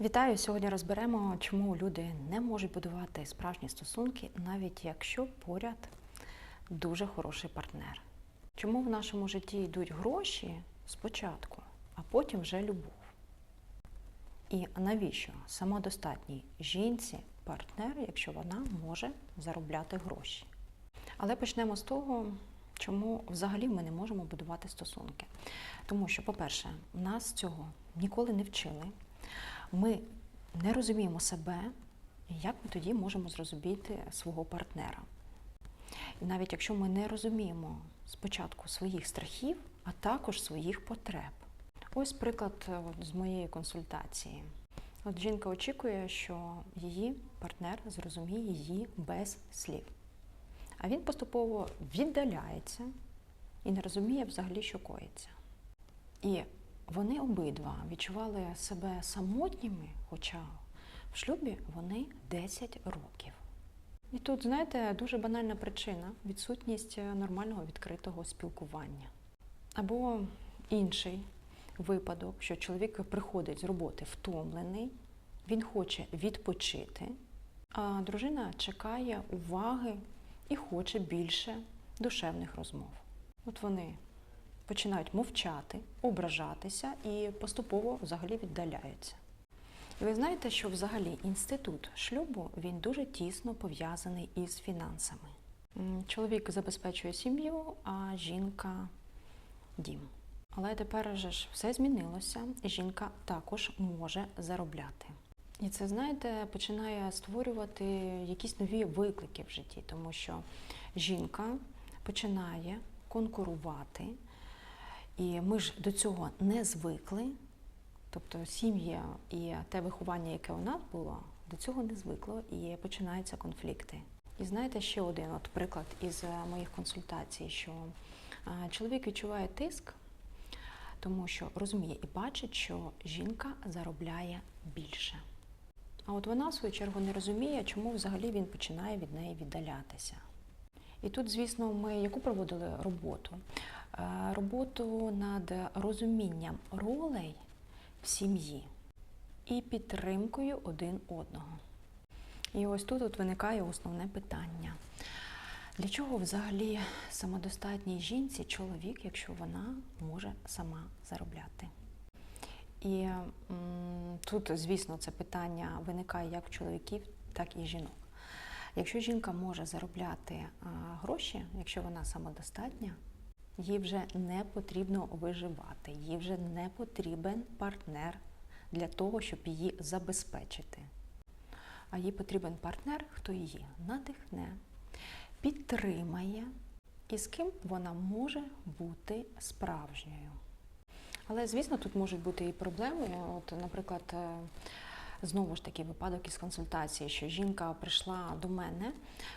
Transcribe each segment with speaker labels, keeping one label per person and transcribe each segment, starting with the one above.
Speaker 1: Вітаю! Сьогодні розберемо, чому люди не можуть будувати справжні стосунки, навіть якщо поряд дуже хороший партнер. Чому в нашому житті йдуть гроші спочатку, а потім вже любов? І навіщо самодостатній жінці партнер, якщо вона може заробляти гроші? Але почнемо з того, чому взагалі ми не можемо будувати стосунки. Тому що, по-перше, нас цього ніколи не вчили. Ми не розуміємо себе, як ми тоді можемо зрозуміти свого партнера. І навіть якщо ми не розуміємо спочатку своїх страхів, а також своїх потреб. Ось приклад е, от, з моєї консультації. От жінка очікує, що її партнер зрозуміє її без слів. А він поступово віддаляється і не розуміє взагалі, що коїться. І вони обидва відчували себе самотніми, хоча в шлюбі вони 10 років. І тут, знаєте, дуже банальна причина відсутність нормального відкритого спілкування. Або інший випадок, що чоловік приходить з роботи втомлений, він хоче відпочити, а дружина чекає уваги і хоче більше душевних розмов. От вони починають мовчати, ображатися і поступово взагалі віддаляються. І ви знаєте, що взагалі інститут шлюбу він дуже тісно пов'язаний із фінансами. Чоловік забезпечує сім'ю, а жінка дім. Але тепер же ж все змінилося, і жінка також може заробляти. І це, знаєте, починає створювати якісь нові виклики в житті, тому що жінка починає конкурувати, і ми ж до цього не звикли. Тобто сім'я і те виховання, яке у нас було, до цього не звикло і починаються конфлікти. І знаєте, ще один от приклад із е, моїх консультацій, що е, чоловік відчуває тиск, тому що розуміє і бачить, що жінка заробляє більше. А от вона, в свою чергу, не розуміє, чому взагалі він починає від неї віддалятися. І тут, звісно, ми яку проводили роботу? Е, Роботу над розумінням ролей в сім'ї і підтримкою один одного. І ось тут от виникає основне питання. Для чого взагалі самодостатній жінці чоловік, якщо вона може сама заробляти? І тут, звісно, це питання виникає як в чоловіків, так і жінок. Якщо жінка може заробляти а, гроші, якщо вона самодостатня, їй вже не потрібно виживати, їй вже не потрібен партнер для того, щоб її забезпечити. А їй потрібен партнер, хто її надихне, підтримає і з ким вона може бути справжньою. Але, звісно, тут можуть бути і проблеми. От, наприклад, е, знову ж таки випадок із консультації, що жінка прийшла до мене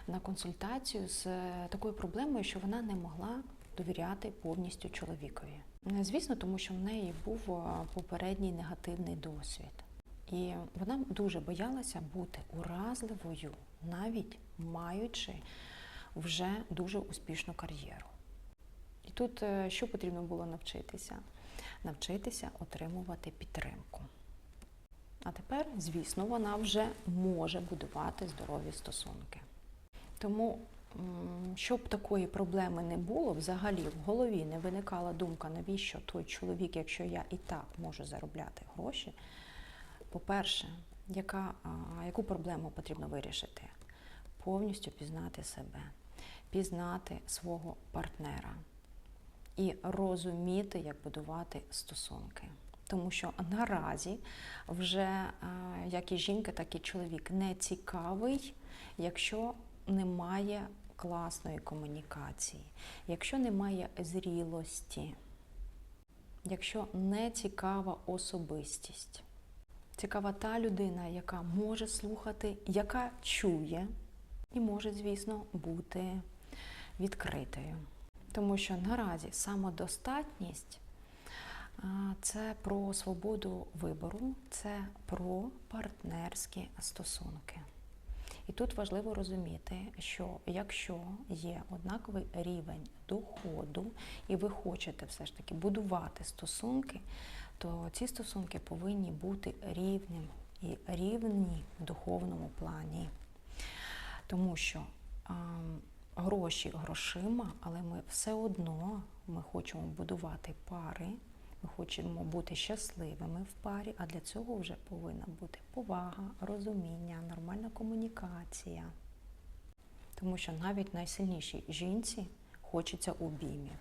Speaker 1: на консультацію з е, такою проблемою, що вона не могла довіряти повністю чоловікові. Е, Звісно, тому що в неї був е, попередній негативний досвід. І вона дуже боялася бути уразливою, навіть маючи вже дуже успішну кар'єру. І тут е, що потрібно було навчитися? Навчитися отримувати підтримку. А тепер, звісно, вона вже може будувати здорові стосунки. Тому, щоб такої проблеми не було, взагалі в голові не виникала думка, навіщо той чоловік, якщо я і так можу заробляти гроші. По-перше, яка, яку проблему потрібно вирішити? Повністю пізнати себе, пізнати свого партнера і розуміти, як будувати стосунки. Тому що наразі вже як і жінка, так і чоловік не цікавий, якщо немає класної комунікації, якщо немає зрілості, якщо не цікава особистість. Цікава та людина, яка може слухати, яка чує і може, звісно, бути відкритою. Тому що наразі самодостатність це про свободу вибору, це про партнерські стосунки. І тут важливо розуміти, що якщо є однаковий рівень доходу, і ви хочете все ж таки будувати стосунки, то ці стосунки повинні бути рівним, і рівні в духовному плані. Тому що а, гроші грошима, але ми все одно ми хочемо будувати пари, ми хочемо бути щасливими в парі, а для цього вже повинна бути повага, розуміння, нормальна комунікація. Тому що навіть найсильнішій жінці хочеться обіймів.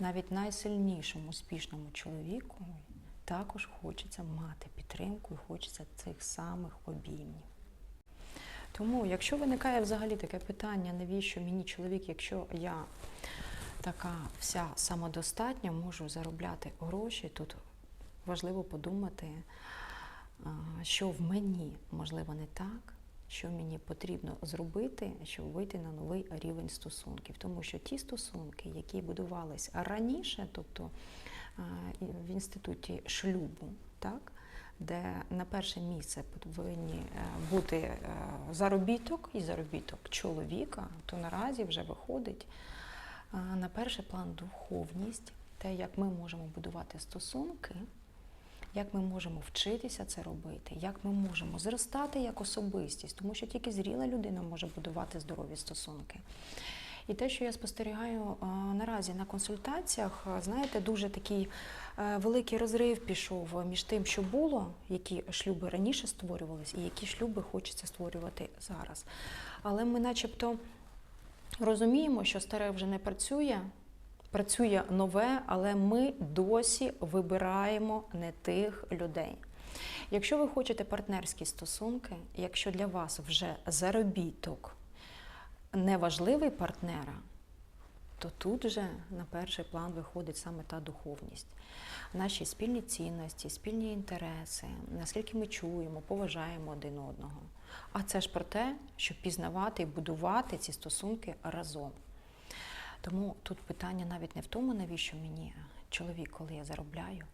Speaker 1: Навіть найсильнішому успішному чоловіку також хочеться мати підтримку і хочеться цих самих обіймів. Тому, якщо виникає взагалі таке питання, навіщо мені чоловік, якщо я така вся самодостатня, можу заробляти гроші, тут важливо подумати, що в мені можливо не так, що мені потрібно зробити, щоб вийти на новий рівень стосунків. Тому що ті стосунки, які будувались раніше, тобто в інституті шлюбу, так, де на перше місце повинні е, бути е, заробіток і заробіток чоловіка, то наразі вже виходить на перший план духовність, те, як ми можемо будувати стосунки, як ми можемо вчитися це робити, як ми можемо зростати як особистість, тому що тільки зріла людина може будувати здорові стосунки. І те, що я спостерігаю наразі на консультаціях, знаєте, дуже такий великий розрив пішов між тим, що було, які шлюби раніше створювались, і які шлюби хочеться створювати зараз. Але ми, начебто, розуміємо, що старе вже не працює, працює нове, але ми досі вибираємо не тих людей. Якщо ви хочете партнерські стосунки, якщо для вас вже заробіток неважливий партнера, то тут же на перший план виходить саме та духовність. Наші спільні цінності, спільні інтереси, наскільки ми чуємо, поважаємо один одного. А це ж про те, щоб пізнавати і будувати ці стосунки разом. Тому тут питання навіть не в тому, навіщо мені чоловік, коли я заробляю,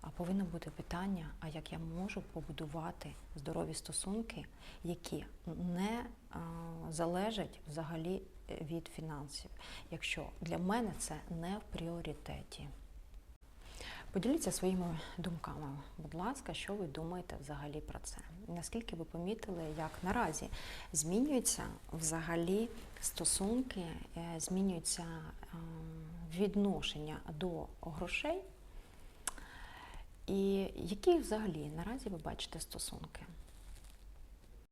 Speaker 1: а повинно бути питання, а як я можу побудувати здорові стосунки, які не а, залежать взагалі від фінансів, якщо для мене це не в пріоритеті. Поділіться своїми думками, будь ласка, що ви думаєте взагалі про це? Наскільки ви помітили, як наразі змінюються взагалі стосунки, е, змінюється е, відношення до грошей? І які взагалі наразі ви бачите стосунки?